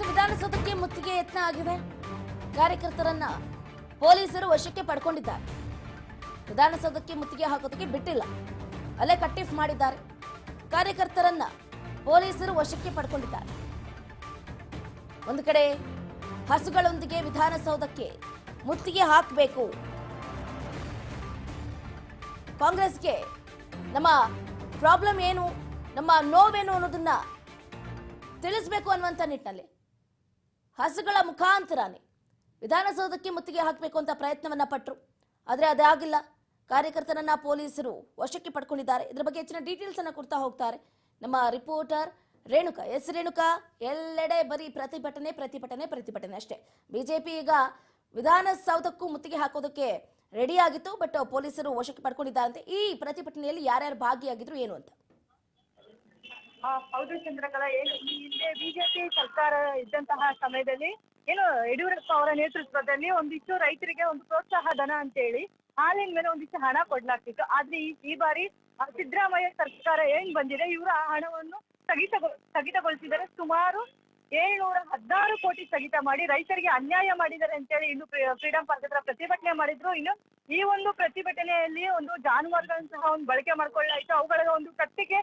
ವಿಧಾನಸೌಧಕ್ಕೆ ಮುತ್ತಿಗೆ ಯತ್ನ ಆಗಿದೆ. ಕಾರ್ಯಕರ್ತರನ್ನ ಪೊಲೀಸರು ವಶಕ್ಕೆ ಪಡ್ಕೊಂಡಿದ್ದಾರೆ. ವಿಧಾನಸೌಧಕ್ಕೆ ಮುತ್ತಿಗೆ ಹಾಕೋದಕ್ಕೆ ಬಿಟ್ಟಿಲ್ಲ. ಅಲೆ ಕಟ್ಟಿಫ್ ಮಾಡಿದ್ದಾರೆ. ಕಾರ್ಯಕರ್ತರನ್ನ ಪೊಲೀಸರು ವಶಕ್ಕೆ ಪಡ್ಕೊಂಡಿದ್ದಾರೆ. ಒಂದು ಕಡೆ ಹಸುಗಳೊಂದಿಗೆ ವಿಧಾನಸೌಧಕ್ಕೆ ಮುತ್ತಿಗೆ ಹಾಕಬೇಕು. ಕಾಂಗ್ರೆಸ್ಗೆ ನಮ್ಮ ಪ್ರಾಬ್ಲಮ್ ಏನು, ನಮ್ಮ ನೋವೇನು ಅನ್ನೋದನ್ನ ತಿಳಿಸ್ಬೇಕು ಅನ್ನುವಂಥ ನಿಟ್ಟಿನಲ್ಲಿ. ಹಸುಗಳ ಮುಖಾಂತರನೇ ವಿಧಾನಸೌಧಕ್ಕೆ ಮುತ್ತಿಗೆ ಹಾಕಬೇಕು ಅಂತ ಪ್ರಯತ್ನವನ್ನ ಪಟ್ಟರು ಆದರೆ ಅದಾಗಿಲ್ಲ ಕಾರ್ಯಕರ್ತನನ್ನ ಪೊಲೀಸರು ವಶಕ್ಕೆ ಪಡ್ಕೊಂಡಿದ್ದಾರೆ. ಇದ್ರ ಬಗ್ಗೆ ಹೆಚ್ಚಿನ ಡೀಟೇಲ್ಸ್ ಅನ್ನ ಕೊಡ್ತಾ ಹೋಗ್ತಾರೆ. ನಮ್ಮ ರಿಪೋರ್ಟರ್ ರೇಣುಕಾ, ಎಸ್ ರೇಣುಕಾ, ಎಲ್ಲೆಡೆ ಬರೀ ಪ್ರತಿಭಟನೆ ಪ್ರತಿಭಟನೆ ಪ್ರತಿಭಟನೆ ಅಷ್ಟೇ. ಬಿಜೆಪಿ ಈಗ ವಿಧಾನಸೌಧಕ್ಕೂ ಮುತ್ತಿಗೆ ಹಾಕೋದಕ್ಕೆ ರೆಡಿ ಆಗಿತ್ತು ಬಟ್ ಪೊಲೀಸರು ವಶಕ್ಕೆ ಪಡ್ಕೊಂಡಿದ್ದಾರಂತೆ. ಈ ಪ್ರತಿಭಟನೆಯಲ್ಲಿ ಯಾರ್ಯಾರು ಭಾಗಿಯಾಗಿದ್ರು ಏನು ಅಂತ? ಹೌದು ಚಂದ್ರಕಲಾ ಏನು ಹಿಂದೆ ಬಿಜೆಪಿ ಸರ್ಕಾರ ಇದ್ದಂತಹ ಸಮಯದಲ್ಲಿ ಏನು ಯಡಿಯೂರಪ್ಪ ಅವರ ನೇತೃತ್ವದಲ್ಲಿ ಒಂದಿಷ್ಟು ರೈತರಿಗೆ ಒಂದು ಪ್ರೋತ್ಸಾಹ ಧನ ಅಂತ ಹೇಳಿ ಹಾಲಿನ ಮೇಲೆ ಒಂದಿಷ್ಟು ಹಣ ಕೊಡ್ಲಾಗ್ತಿತ್ತು. ಆದ್ರೆ ಈ ಬಾರಿ ಸಿದ್ದರಾಮಯ್ಯ ಸರ್ಕಾರ ಏನ್ ಬಂದಿದೆ, ಇವರು ಆ ಹಣವನ್ನು ಸ್ಥಗಿತಗೊಳ್ ಸ್ಥಗಿತಗೊಳಿಸಿದರೆ ಸುಮಾರು ಏಳ್ನೂರ ಹದಿನಾರು ಕೋಟಿ ಸ್ಥಗಿತ ಮಾಡಿ ರೈತರಿಗೆ ಅನ್ಯಾಯ ಮಾಡಿದ್ದಾರೆ ಅಂತೇಳಿ ಇನ್ನು ಫ್ರೀಡಂ ಪಾರ್ಕ್ ಹತ್ರ ಪ್ರತಿಭಟನೆ ಮಾಡಿದ್ರು. ಇನ್ನು ಈ ಒಂದು ಪ್ರತಿಭಟನೆಯಲ್ಲಿ ಒಂದು ಜಾನುವಾರುಗಳನ್ನು ಸಹ ಒಂದು ಬಳಕೆ ಮಾಡ್ಕೊಳ್ಳಾಯ್ತು. ಅವುಗಳ ಒಂದು ಕತ್ತಿಗೆ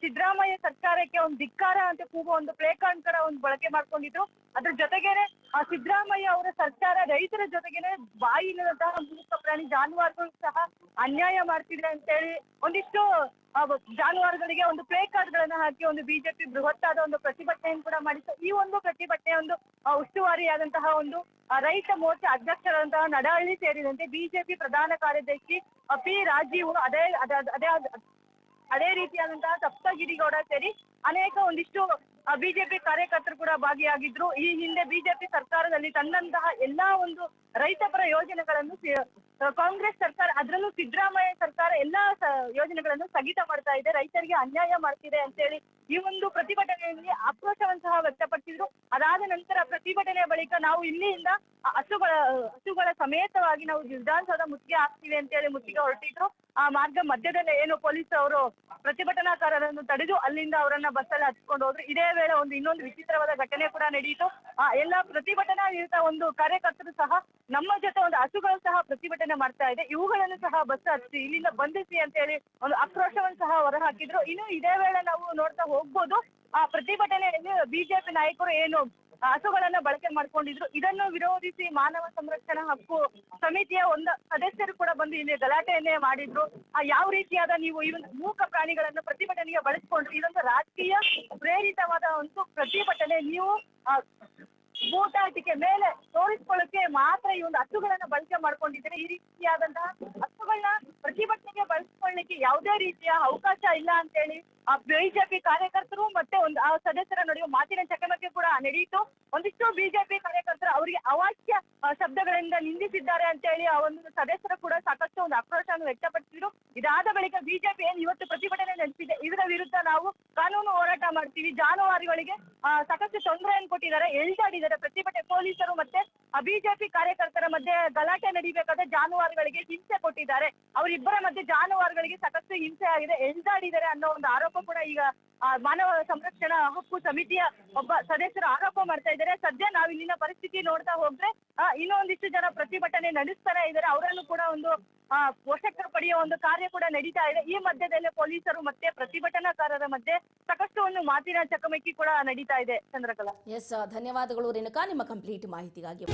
ಸಿದ್ದರಾಮಯ್ಯ ಸರ್ಕಾರಕ್ಕೆ ಒಂದು ಧಿಕ್ಕಾರ ಅಂತ ಕೂಗುವ ಒಂದು ಪ್ಲೇಕಾರ್ಡ್ ಕೂಡ ಒಂದು ಬಳಕೆ ಮಾಡ್ಕೊಂಡಿದ್ರು. ಅದ್ರ ಜೊತೆಗೇನೆ, ಆ, ಸಿದ್ದರಾಮಯ್ಯ ಅವರ ಸರ್ಕಾರ ರೈತರ ಜೊತೆಗೇನೆ ಬಾಯಿಲ್ಲದಂತಹ ಮೂಕ ಪ್ರಾಣಿ ಜಾನುವಾರುಗಳು ಸಹ ಅನ್ಯಾಯ ಮಾಡ್ತಿದ್ರೆ ಅಂತೇಳಿ ಒಂದಿಷ್ಟು ಜಾನುವಾರುಗಳಿಗೆ ಒಂದು ಪ್ಲೇ ಹಾಕಿ ಒಂದು ಬಿಜೆಪಿ ಬೃಹತ್ತಾದ ಒಂದು ಪ್ರತಿಭಟನೆಯನ್ನು ಕೂಡ ಮಾಡಿತ್ತು. ಈ ಒಂದು ಪ್ರತಿಭಟನೆ ಒಂದು ಉಸ್ತುವಾರಿಯಾದಂತಹ ಒಂದು ರೈತ ಮೋರ್ಚಾ ಅಧ್ಯಕ್ಷರಾದಂತಹ ನಡಹಳ್ಳಿ ಸೇರಿದಂತೆ ಬಿಜೆಪಿ ಪ್ರಧಾನ ಕಾರ್ಯದರ್ಶಿ ಪಿ ರಾಜೀವ್ ಅದ- ಅದೇ ಅದೇ ರೀತಿಯಾದಂತಹ ಸಪ್ತಗಿರಿಗೌಡ ಸೇರಿ ಅನೇಕ ಒಂದಿಷ್ಟು ಬಿಜೆಪಿ ಕಾರ್ಯಕರ್ತರು ಕೂಡ ಭಾಗಿಯಾಗಿದ್ರು. ಈ ಹಿಂದೆ ಬಿಜೆಪಿ ಸರ್ಕಾರದಲ್ಲಿ ತಂದಂತಹ ಎಲ್ಲಾ ಒಂದು ರೈತಪರ ಯೋಜನೆಗಳನ್ನು ಕಾಂಗ್ರೆಸ್ ಸರ್ಕಾರ, ಅದರಲ್ಲೂ ಸಿದ್ದರಾಮಯ್ಯ ಸರ್ಕಾರ ಎಲ್ಲಾ ಯೋಜನೆಗಳನ್ನು ಸ್ಥಗಿತ ಮಾಡ್ತಾ ಇದೆ. ರೈತರಿಗೆ ಅನ್ಯಾಯ ಮಾಡ್ತಿದೆ ಅಂತ ಹೇಳಿ ಈ ಒಂದು ಪ್ರತಿಭಟನೆಯಲ್ಲಿ ಆಕ್ರೋಶವನ್ನು ಸಹ ವ್ಯಕ್ತಪಡಿಸಿದ್ರು. ಅದಾದ ನಂತರ ಪ್ರತಿಭಟನೆಯ ಬಳಿಕ ನಾವು ಇಲ್ಲಿಂದ ಹಸುಗಳ ಹಸುಗಳ ಸಮೇತವಾಗಿ ನಾವು ವಿಧಾನಸೌಧ ಮುತ್ತಿಗೆ ಹಾಕ್ತೀವಿ ಅಂತೇಳಿ ಮುತ್ತಿಗೆ ಹೊರಟಿದ್ರು. ಆ ಮಾರ್ಗ ಮಧ್ಯದಲ್ಲೇ ಏನು ಪೊಲೀಸ್ ಅವರು ಪ್ರತಿಭಟನಾಕಾರರನ್ನು ತಡೆದು ಅಲ್ಲಿಂದ ಅವರನ್ನ ಬಸ್ಸಲ್ಲಿ ಹತ್ಕೊಂಡು ಹೋದ್ರು. ಇದೇ ವೇಳೆ ಒಂದು ಇನ್ನೊಂದು ವಿಚಿತ್ರವಾದ ಘಟನೆ ಕೂಡ ನಡೆಯಿತು ಆ ಎಲ್ಲ ಪ್ರತಿಭಟನಾ ನಿರತ ಒಂದು ಕಾರ್ಯಕರ್ತರು ಸಹ ನಮ್ಮ ಜೊತೆ ಒಂದು ಹಸುಗಳು ಸಹ ಪ್ರತಿಭಟನೆ ಮಾಡ್ತಾ ಇದೆ. ಇವುಗಳನ್ನು ಸಹ ಬಸ್ ಹತ್ತಿ, ಇಲ್ಲಿಂದ ಬಂಧಿಸಿ ಅಂತ ಹೇಳಿ ಒಂದು ಆಕ್ರೋಶವನ್ನು ಸಹ ಹೊರಹಾಕಿದ್ರು. ಇನ್ನು ಇದೇ ವೇಳೆ ನಾವು ನೋಡ್ತಾ ಹೋಗ್ಬೋದು, ಆ ಪ್ರತಿಭಟನೆಯಲ್ಲಿ ಬಿಜೆಪಿ ನಾಯಕರು ಏನು ಹಸುಗಳನ್ನ ಬಳಕೆ ಮಾಡ್ಕೊಂಡಿದ್ರು. ಇದನ್ನು ವಿರೋಧಿಸಿ ಮಾನವ ಸಂರಕ್ಷಣಾ ಹಕ್ಕು ಸಮಿತಿಯ ಒಂದು ಸದಸ್ಯರು ಕೂಡ ಬಂದು ಇಲ್ಲಿ ಗಲಾಟೆಯನ್ನೇ ಮಾಡಿದ್ರು. ಯಾವ ರೀತಿಯಾದ ನೀವು ಈ ಒಂದು ಮೂಕ ಪ್ರಾಣಿಗಳನ್ನು ಪ್ರತಿಭಟನೆಗೆ ಬಳಸ್ಕೊಂಡ್ರು, ಇದೊಂದು ರಾಜಕೀಯ ಪ್ರೇರಿತವಾದ ಒಂದು ಪ್ರತಿಭಟನೆ. ನೀವು ಭೂತಾಟಿಕೆ ಮೇಲೆ ತೋರಿಸ್ಕೊಳ್ಳಕ್ಕೆ ಮಾತ್ರ ಈ ಒಂದು ಹಸುಗಳನ್ನ ಬಳಕೆ ಮಾಡ್ಕೊಂಡಿದ್ರೆ ಈ ರೀತಿಯಾದಂತಹ ಹಸುಗಳನ್ನ ಪ್ರತಿಭಟನೆಗೆ ಬಳಸ್ಕೊಳ್ಳಿಕ್ಕೆ ಯಾವುದೇ ರೀತಿಯ ಅವಕಾಶ ಇಲ್ಲ ಅಂತೇಳಿ ಆ ಬಿಜೆಪಿ ಕಾರ್ಯಕರ್ತರು ಮತ್ತೆ ಒಂದು ಆ ಸದಸ್ಯರ ನಡುವೆ ಮಾತಿನ ಚಕಮಕಿ ಕೂಡ ನಡೆಯಿತು. ಒಂದಿಷ್ಟು ಬಿಜೆಪಿ ಕಾರ್ಯಕರ್ತರು ಅವರಿಗೆ ಅವಾಚ್ಯ ಶಬ್ದಗಳಿಂದ ನಿಂದಿಸಿದ್ದಾರೆ ಅಂತ ಹೇಳಿ ಆ ಒಂದು ಸದಸ್ಯರು ಕೂಡ ಸಾಕಷ್ಟು ಒಂದು ಆಕ್ರೋಶವನ್ನು ವ್ಯಕ್ತಪಡಿಸಿದ್ರು. ಇದಾದ ಬಳಿಕ ಬಿಜೆಪಿ ಏನು ಇವತ್ತು ಪ್ರತಿಭಟನೆ ನಡೆಸಿದೆ, ಇದರ ವಿರುದ್ಧ ನಾವು ಕಾನೂನು ಹೋರಾಟ ಮಾಡ್ತೀವಿ. ಜಾನುವಾರುಗಳಿಗೆ ಸಾಕಷ್ಟು ತೊಂದರೆಯನ್ನು ಕೊಟ್ಟಿದ್ದಾರೆ ಎಳ್ದಾಡಿದ್ದಾರೆ ಪ್ರತಿಭಟನೆ. ಪೊಲೀಸರು ಮತ್ತೆ ಬಿಜೆಪಿ ಕಾರ್ಯಕರ್ತರ ಮಧ್ಯೆ ಗಲಾಟೆ ನಡೀಬೇಕಾದ್ರೆ ಜಾನುವಾರುಗಳಿಗೆ ಹಿಂಸೆ ಕೊಟ್ಟಿದ್ದಾರೆ. ಅವರಿಬ್ಬರ ಮಧ್ಯೆ ಜಾನುವಾರುಗಳಿಗೆ ಸಾಕಷ್ಟು ಹಿಂಸೆ ಆಗಿದೆ. ಎಳ್ದಾಡಿದ್ದಾರೆ ಅನ್ನೋ ಒಂದು ಆರೋಪ ಕೂಡ ಈಗ ಮಾನವ ಸಂರಕ್ಷಣಾ ಹಕ್ಕು ಸಮಿತಿಯ ಒಬ್ಬ ಸದಸ್ಯರು ಆರೋಪ ಮಾಡ್ತಾ ಇದ್ದಾರೆ. ಸದ್ಯ ನಾವು ಇಲ್ಲಿನ ಪರಿಸ್ಥಿತಿ ನೋಡ್ತಾ ಹೋದ್ರೆ ಇನ್ನೊಂದಿಷ್ಟು ಜನ ಪ್ರತಿಭಟನೆ ನಡೆಸ್ತಾನೆ ಇದ್ದಾರೆ ಅವರನ್ನು ಕೂಡ ಒಂದು ವಶಕ್ಕೆ ಪಡೆಯುವ ಒಂದು ಕಾರ್ಯ ಕೂಡ ನಡೀತಾ ಇದೆ. ಈ ಮಧ್ಯದಲ್ಲೇ ಪೊಲೀಸರು ಮತ್ತೆ ಪ್ರತಿಭಟನಾಕಾರರ ಮಧ್ಯೆ ಸಾಕಷ್ಟು ಒಂದು ಮಾತಿನ ಚಕಮಕಿ ಕೂಡ ನಡೀತಾ ಇದೆ, ಚಂದ್ರಕಲಾ. ಎಸ್ ಧನ್ಯವಾದಗಳು, ರೇಣುಕಾ. ನಿಮ್ಮ ಕಂಪ್ಲೀಟ್ ಮಾಹಿತಿಗಾಗಿ.